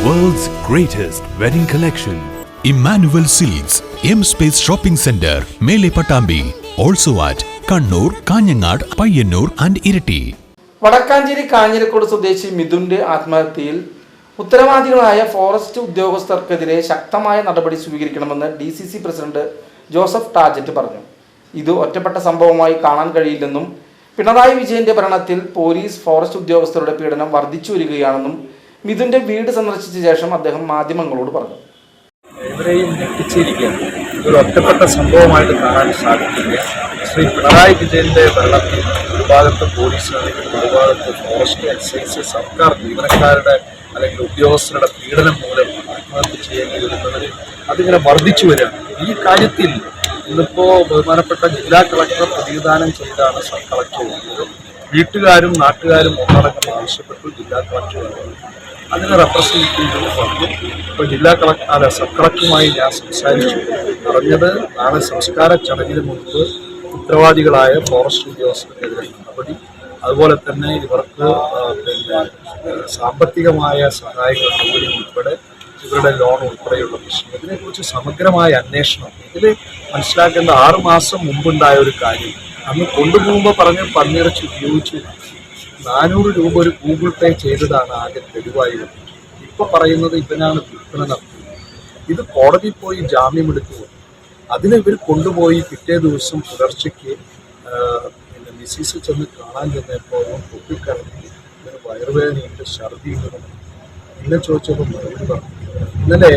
greatest wedding collection. Immanuel silks M space shopping centre മേലെ Pattambi also at Kannur Kanhangad Payyanur and Iritty Vadakkanchery Kanjirakode സ്വദേശി മിഥുന്റെ ആത്മഹത്യയിൽ ഉത്തരവാദികളായ forest ഉദ്യോഗസ്ഥർക്കെതിരെ ശക്തമായ നടപടി സ്വീകരിക്കണമെന്ന് D C C president Joseph Tajet പറഞ്ഞു. ഇത് ഒറ്റപ്പെട്ട സംഭവമായി കാണാൻ കഴിയില്ലെന്നും പിണറായി വിജയന്റെ ഭരണത്തിൽ പോലീസ് ഫോറസ്റ്റ് ഉദ്യോഗസ്ഥരുടെ പീഡനം വർദ്ധിച്ചു വരികയാണെന്നും മിഥുന്റെ വീട് സന്ദർശിച്ച ശേഷം അദ്ദേഹം മാധ്യമങ്ങളോട് പറഞ്ഞു. ഇവരെയും ഞെട്ടിച്ചിരിക്കുകയാണ്. ഇതൊരു ഒറ്റപ്പെട്ട സംഭവമായിട്ട് കാണാൻ സാധിക്കില്ല. ശ്രീ പിണറായി വിജയന്റെ ഭരണത്തിൽ ഒരു ഭാഗത്ത് പോലീസ് അല്ലെങ്കിൽ ഒരു ഭാഗത്ത് ഫോറസ്റ്റ് എക്സൈസ് സർക്കാർ ജീവനക്കാരുടെ അല്ലെങ്കിൽ ഉദ്യോഗസ്ഥരുടെ പീഡനം മൂലം ആത്മഹത്യ ചെയ്യേണ്ടി വരുന്നവർ അതിങ്ങനെ വർദ്ധിച്ചു വരികയാണ്. ഈ കാര്യത്തിൽ ഇന്നിപ്പോ ബഹുമാനപ്പെട്ട ജില്ലാ കളക്ടർ പ്രതിദാനം ചെയ്താണ് കളക്ടർ. വീട്ടുകാരും നാട്ടുകാരും ഒന്നടങ്കം ആവശ്യപ്പെട്ടു ജില്ലാ കളക്ടർ. വന്നത് റെപ്രസെന്റ് ചെയ്തിട്ടുള്ള പറഞ്ഞു ഇപ്പോൾ ജില്ലാ കളക്ടർ അല്ല സബ് കളക്ടറുമായി ഞാൻ സംസാരിച്ചു. പറഞ്ഞത് നാളെ സംസ്കാര ചടങ്ങിന് മുൻപ് ഉത്തരവാദികളായ ഫോറസ്റ്റ് ഉദ്യോഗസ്ഥർക്കെതിരെ നടപടി. അതുപോലെ തന്നെ ഇവർക്ക് പിന്നെ സാമ്പത്തികമായ സഹായങ്ങൾ ജോലി ഉൾപ്പെടെ ഇവരുടെ ലോൺ ഉൾപ്പെടെയുള്ള പ്രശ്നം ഇതിനെക്കുറിച്ച് സമഗ്രമായ അന്വേഷണം. ഇതിൽ മനസ്സിലാക്കേണ്ട ആറുമാസം മുമ്പുണ്ടായ ഒരു കാര്യം. അന്ന് കൊണ്ടുപോകുമ്പോൾ പറഞ്ഞ് പന്നിയിറച്ചി ഉപയോഗിച്ചു. നാനൂറ് രൂപ ഒരു ഗൂഗിൾ പേ ചെയ്തതാണ് ആകെ തെളിവായി ഇപ്പൊ പറയുന്നത് ഇവനാണ് വിൽപ്പന നടത്തുന്നത്. ഇത് കോടതി പോയി ജാമ്യമെടുക്കുക അതിനെ ഇവർ കൊണ്ടുപോയി പിറ്റേ ദിവസം പുലർച്ചയ്ക്ക് പിന്നെ മിസ്സിസ് ചെന്ന് കാണാൻ ചെന്നപ്പോൾ പൊട്ടിക്കറങ്ങി ഇവന് വയറുവേദനയുണ്ട് ഛർദിയുണ്ട്. എന്നെ ചോദിച്ചപ്പോൾ മറുപടി പറഞ്ഞു. ഇന്നലെ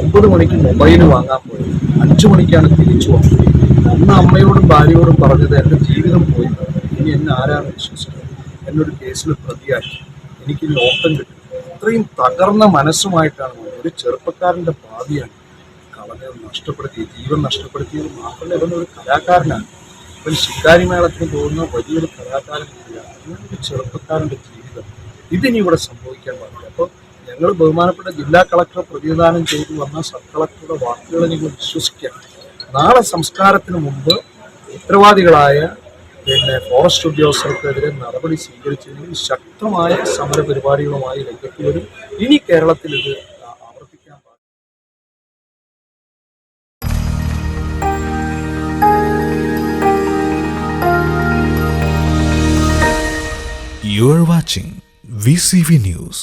ഒമ്പത് മണിക്ക് മൊബൈൽ വാങ്ങാൻ പോയി. അഞ്ചു മണിക്കാണ് തിരിച്ചു വന്നത്. അന്ന് അമ്മയോടും ഭാര്യയോടും പറഞ്ഞത് എന്റെ ജീവിതം പോയി. ഇനി എന്നെ ആരാണ് വിശ്വസിക്കുന്നത്? എന്നൊരു കേസിൽ പ്രതിയാക്കി എനിക്ക് നോട്ടം കിട്ടി. അത്രയും തകർന്ന മനസ്സുമായിട്ടാണ് ഒരു ചെറുപ്പക്കാരന്റെ ഭാവിയാണ് കളഞ്ഞത് നഷ്ടപ്പെടുത്തി ജീവൻ നഷ്ടപ്പെടുത്തിയത് മാത്രമല്ല അവൻ ഒരു കലാകാരനാണ്. അവൻ ശിക്കാരി മേളത്തിന് പോകുന്ന വലിയൊരു കലാകാരൻ കൂടിയാണ്. ഒരു ചെറുപ്പക്കാരന്റെ ജീവിതം. ഇതിനി ഇവിടെ സംഭവിക്കാൻ പാടില്ല. അപ്പോൾ ഞങ്ങൾ ബഹുമാനപ്പെട്ട ജില്ലാ കളക്ടർ പ്രതിദാനം ചെയ്തു വന്ന സബ് കളക്ടറുടെ വാക്കുകളെ നിങ്ങൾ വിശ്വസിക്കാം നാളെ സംസ്കാരത്തിന് മുമ്പ് ഉത്തരവാദികളായ പിന്നെ ഫോറസ്റ്റ് ഉദ്യോഗസ്ഥർക്കെതിരെ നടപടി സ്വീകരിച്ചതിന് ശക്തമായ സമര പരിപാടികളുമായി രംഗത്ത് വരും. ഇനി കേരളത്തിൽ ഇത് you are watching V news